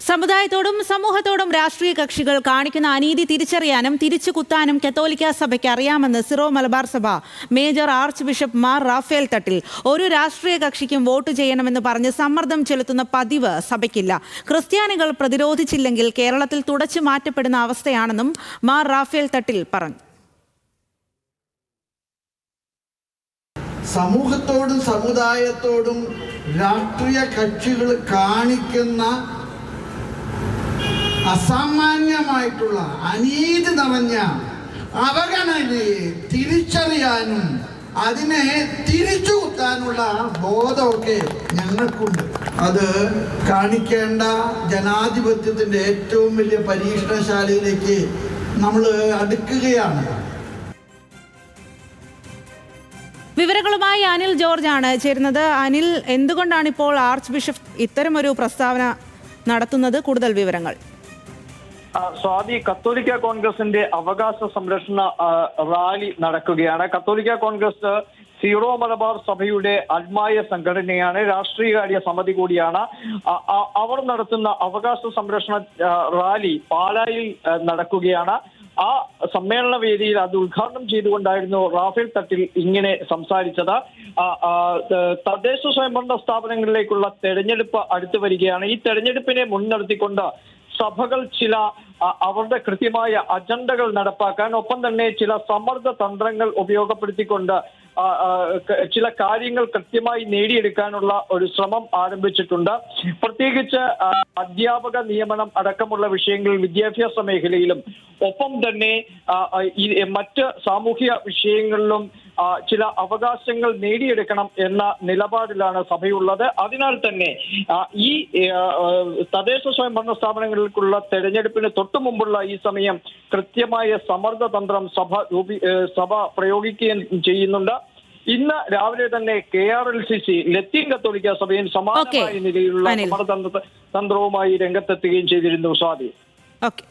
സമുദായത്തോടും സമൂഹത്തോടും രാഷ്ട്രീയ കക്ഷികൾ കാണിക്കുന്ന അനീതി തിരിച്ചറിയാനും തിരിച്ചു കുത്താനും കത്തോലിക്ക സഭയ്ക്ക് അറിയാമെന്ന് സിറോ മലബാർ സഭ major archbishop Mar Raphael Thattil ഒരു രാഷ്ട്രീയ കക്ഷിക്കും വോട്ട് ചെയ്യണമെന്ന് പറഞ്ഞ് സമ്മർദ്ദം ചെലുത്തുന്ന പതിവ് സഭയ്ക്കില്ല. ക്രിസ്ത്യാനികൾ പ്രതിരോധിച്ചില്ലെങ്കിൽ കേരളത്തിൽ തുടച്ചു മാറ്റപ്പെടുന്ന അവസ്ഥയാണെന്നും മാർ റാഫേൽ തട്ടിൽ പറഞ്ഞു. സമൂഹത്തോടും സമുദായത്തോടും രാഷ്ട്രീയ കക്ഷികൾ കാണിക്കുന്ന അസാമാന്യമായിട്ടുള്ള അനീതി നിറഞ്ഞ അവഗണനയെ തിരിച്ചറിയാനും അതിനെ തിരിച്ചു കുത്താനുള്ള ബോധമൊക്കെ ഞങ്ങൾക്കുണ്ട്. അത് കാണിക്കേണ്ട ജനാധിപത്യത്തിന്റെ ഏറ്റവും വലിയ പരീക്ഷണശാലയിലേക്ക് നമ്മൾ അടുക്കുകയാണ്. വിവരങ്ങളുമായി അനിൽ ജോർജ് ആണ് ചേരുന്നത്. അനിൽ എന്തുകൊണ്ടാണ് ഇപ്പോൾ ആർച്ച് ബിഷപ്പ് ഇത്തരമൊരു പ്രസ്താവന നടത്തുന്നത്? കൂടുതൽ വിവരങ്ങൾ. സ്വാതി കത്തോലിക്ക കോൺഗ്രസിന്റെ അവകാശ സംരക്ഷണ റാലി നടക്കുകയാണ്. കത്തോലിക്ക കോൺഗ്രസ് സീറോ മലബാർ സഭയുടെ ആത്മായ സംഘടനയാണ് രാഷ്ട്രീയകാര്യ സമിതി കൂടിയാണ്. അവർ നടത്തുന്ന അവകാശ സംരക്ഷണ റാലി പാലായിൽ നടക്കുകയാണ്. ആ സമ്മേളന വേദിയിൽ അത് ഉദ്ഘാടനം ചെയ്തുകൊണ്ടായിരുന്നു റാഫേൽ തട്ടിൽ ഇങ്ങനെ സംസാരിച്ചത്. തദ്ദേശ സ്വയംഭരണ സ്ഥാപനങ്ങളിലേക്കുള്ള തെരഞ്ഞെടുപ്പ് അടുത്തു വരികയാണ്. ഈ തെരഞ്ഞെടുപ്പിനെ മുൻനിർത്തിക്കൊണ്ട് സഭകൾ ചില അവരുടെ കൃത്യമായ അജണ്ടകൾ നടപ്പാക്കാൻ ഒപ്പം തന്നെ ചില സമ്മർദ്ദ തന്ത്രങ്ങൾ ഉപയോഗപ്പെടുത്തിക്കൊണ്ട് ചില കാര്യങ്ങൾ കൃത്യമായി നേടിയെടുക്കാനുള്ള ഒരു ശ്രമം ആരംഭിച്ചിട്ടുണ്ട്. പ്രത്യേകിച്ച് അധ്യാപക നിയമനം അടക്കമുള്ള വിഷയങ്ങളിൽ വിദ്യാഭ്യാസ മേഖലയിലും ഒപ്പം തന്നെ മറ്റ് സാമൂഹ്യ വിഷയങ്ങളിലും ചില അവകാശങ്ങൾ നേടിയെടുക്കണം എന്ന നിലപാടിലാണ് സഭയുള്ളത്. അതിനാൽ തന്നെ ഈ തദ്ദേശ സ്വയംഭരണ സ്ഥാപനങ്ങളിലേക്കുള്ള തെരഞ്ഞെടുപ്പിന് തൊട്ടു മുമ്പുള്ള ഈ സമയം കൃത്യമായ സമ്മർദ്ദ തന്ത്രം സഭ രൂപീ സഭ പ്രയോഗിക്കുകയും ചെയ്യുന്നുണ്ട്. ഇന്ന് രാവിലെ തന്നെ K R L C C ലത്തീൻ കത്തോലിക്ക സഭയും സമാനമായ നിലയിലുള്ള അനിൽ. തന്ത്രവുമായി രംഗത്തെത്തുകയും ചെയ്തിരുന്നു സ്വാതി ഓക്കെ.